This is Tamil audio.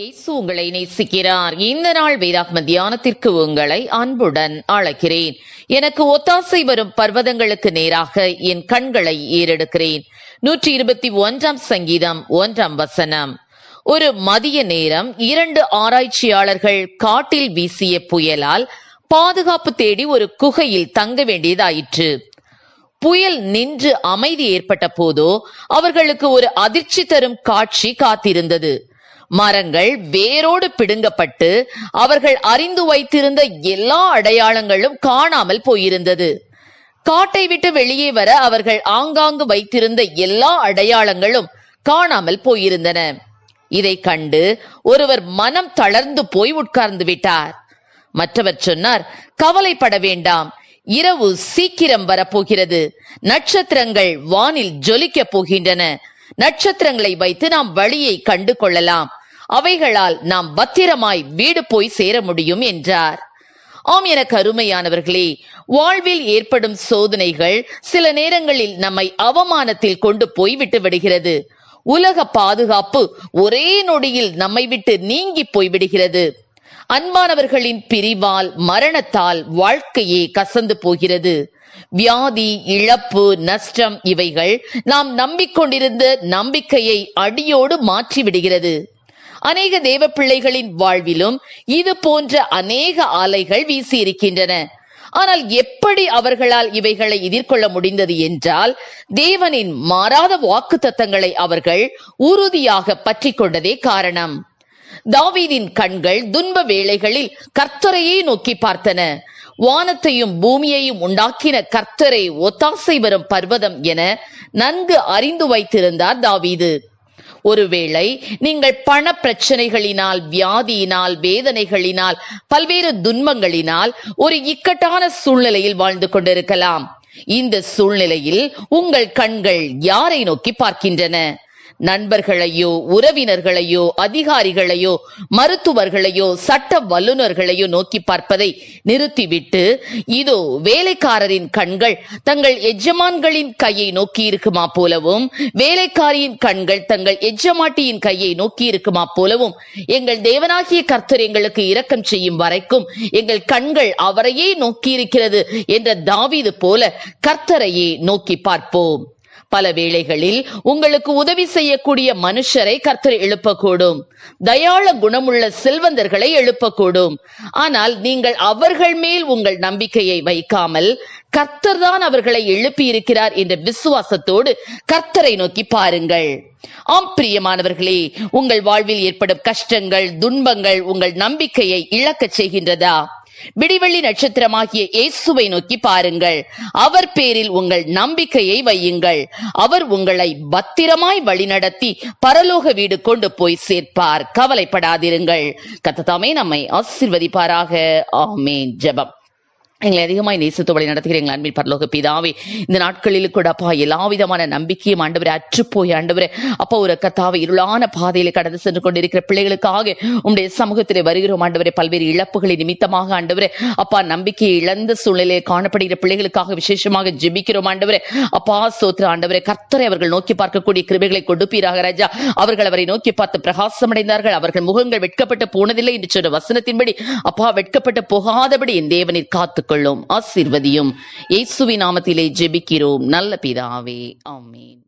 இயேசு உங்களை நேசிக்கிறார். இந்த நாள் வேதாகம தியானத்திற்கு உங்களை அன்புடன் அழைக்கிறேன். எனக்கு ஒத்தாசை வரும் பர்வதங்களுக்கு நேராக என் கண்களை ஏறெடுக்கிறேன். நூற்றி இருபத்தி ஒன்றாம் சங்கீதம் ஒன்றாம் வசனம். ஒரு மதிய நேரம் இரண்டு ஆராய்ச்சியாளர்கள் காட்டில் வீசிய புயலால் பாதுகாப்பு தேடி ஒரு குகையில் தங்க வேண்டியதாயிற்று. புயல் நின்று அமைதி ஏற்பட்ட போதோ அவர்களுக்கு ஒரு அதிர்ச்சி தரும் காட்சி காத்திருந்தது. மரங்கள் வேரோடு பிடுங்கப்பட்டு அவர்கள் அறிந்து வைத்திருந்த எல்லா அடையாளங்களும் காணாமல் போயிருந்தது. காட்டை விட்டு வெளியே வர அவர்கள் ஆங்காங்கு வைத்திருந்த எல்லா அடையாளங்களும் காணாமல் போயிருந்தன. இதை கண்டு ஒருவர் மனம் தளர்ந்து போய் உட்கார்ந்து விட்டார். மற்றவர் சொன்னார் கவலைப்பட வேண்டாம். இரவு சீக்கிரம் வரப்போகிறது. நட்சத்திரங்கள் வானில் ஜொலிக்கப் போகின்றன. நட்சத்திரங்களை வைத்து நாம் வழியை கண்டு கொள்ளலாம். அவைகளால் நாம் பத்திரமாய் வீடு போய் சேர முடியும் என்றார். ஆம் என கருமையானவர்களே வாழ்வில் ஏற்படும் சோதனைகள் சில நேரங்களில் நம்மை அவமானத்தில் கொண்டு போய் விட்டு விடுகிறது. உலக பாதுகாப்பு ஒரே நொடியில் நம்மை விட்டு நீங்கி போய் விடுகிறது அன்பானவர்களின் பிரிவால் மரணத்தால் வாழ்க்கையே கசந்து போகிறது. வியாதி இழப்பு நஷ்டம் இவைகள் நாம் நம்பிக்கொண்டிருந்த நம்பிக்கையை அடியோடு மாற்றிவிடுகிறது. அநேக தேவ பிள்ளைகளின் வாழ்விலும் இது போன்ற அநேக ஆலைகள் வீசியிருக்கின்றன. ஆனால் எப்படி அவர்களால் இவைகளை எதிர்கொள்ள முடிந்தது என்றால் தேவனின் மாறாத வாக்கு தத்தங்களை அவர்கள் உறுதியாக பற்றி கொண்டதே காரணம். தாவீதின் கண்கள் துன்ப வேளைகளில் கர்த்தரையே நோக்கி பார்த்தன. வானத்தையும் பூமியையும் உண்டாக்கின கர்த்தரை ஒத்தாசை வரும் பர்வதம் என நன்கு அறிந்து வைத்திருந்தார் தாவீது. ஒருவேளை நீங்கள் பண பிரச்சனைகளினால் வியாதியினால் வேதனைகளினால் பல்வேறு துன்பங்களினால் ஒரு இக்கட்டான சூழ்நிலையில் வாழ்ந்து கொண்டிருக்கலாம். இந்த சூழ்நிலையில் உங்கள் கண்கள் யாரை நோக்கி பார்க்கின்றன? நண்பர்களையோ உறவினர்களையோ அதிகாரிகளையோ மருத்துவர்களையோ சட்ட வல்லுநர்களையோ நோக்கி பார்ப்பதை நிறுத்திவிட்டு இதோ வேலைக்காரரின் கண்கள் தங்கள் எஜமான்களின் கையை நோக்கி இருக்குமா போலவும் வேலைக்காரியின் கண்கள் தங்கள் எஜமாட்டியின் கையை நோக்கி இருக்குமா போலவும் எங்கள் தேவனாகிய கர்த்தர் எங்களுக்கு இரக்கம் செய்யும் வரைக்கும் எங்கள் கண்கள் அவரையே நோக்கி இருக்கிறது என்ற தாவிது போல கர்த்தரையே நோக்கி பார்ப்போம். பல வேளைகளில் உங்களுக்கு உதவி செய்யக்கூடிய மனுஷரை கர்த்தர் எழுப்பக்கூடும். தயாள குணமுள்ள செல்வந்தர்களை எழுப்பக்கூடும். ஆனால் நீங்கள் அவர்கள் மேல் உங்கள் நம்பிக்கையை வைக்காமல் கர்த்தர் தான் அவர்களை எழுப்பி இருக்கிறார் என்ற விசுவாசத்தோடு கர்த்தரை நோக்கி பாருங்கள். ஆம் பிரியமானவர்களே உங்கள் வாழ்வில் ஏற்படும் கஷ்டங்கள் துன்பங்கள் உங்கள் நம்பிக்கையை இழக்கச் செய்கின்றதா? விடிவெள்ளி நட்சத்திரமாகிய இயேசுவை நோக்கி பாருங்கள். அவர் பேரில் உங்கள் நம்பிக்கையை வையுங்கள். அவர் உங்களை பத்திரமாய் வழிநடத்தி பரலோக வீடு கொண்டு போய் சேர்ப்பார். கவலைப்படாதிருங்கள். கத்ததாமே நம்மை ஆசிர்வதிப்பாராக. ஆமேன். ஜபம். எங்களை அதிகமாய் நேசித்து வழி நடத்துகிற எங்கள் அன்பில் பரலோக பிதாவே இந்த நாட்களில் கூட அப்பா எல்லா விதமான நம்பிக்கையும் ஆண்டவரை அற்றுப்போய் ஆண்டவரே அப்பா ஒரு கத்தாவை இருளான பாதையில கடந்து சென்று கொண்டிருக்கிற பிள்ளைகளுக்காக உங்களுடைய சமூகத்திலே வருகிறோம் ஆண்டவரே. பல்வேறு இழப்புகளை நிமித்தமாக ஆண்டவரே அப்பா நம்பிக்கையை இழந்த சூழ்நிலையை காணப்படுகிற பிள்ளைகளுக்காக விசேஷமாக ஜெபிக்கிறோம் ஆண்டவரே. அப்பா சோத்திர ஆண்டவரே. கர்த்தரை அவர்கள் நோக்கி பார்க்கக்கூடிய கிருபைகளை கொடுப்பீராக ராஜா. அவர்கள் அவரை நோக்கி பார்த்து பிரகாசமடைந்தார்கள். அவர்கள் முகங்கள் வெட்கப்பட்டு போனதில்லை என்று சொன்ன வசனத்தின்படி அப்பா வெட்கப்பட்டு போகாதபடி என் தேவனில் காத்து கொள்ளும் ஆசீர்வதியும் இயேசுவி நாமத்திலே ஜெபிக்கிறோம். நல்ல பிதாவே ஆமீன்.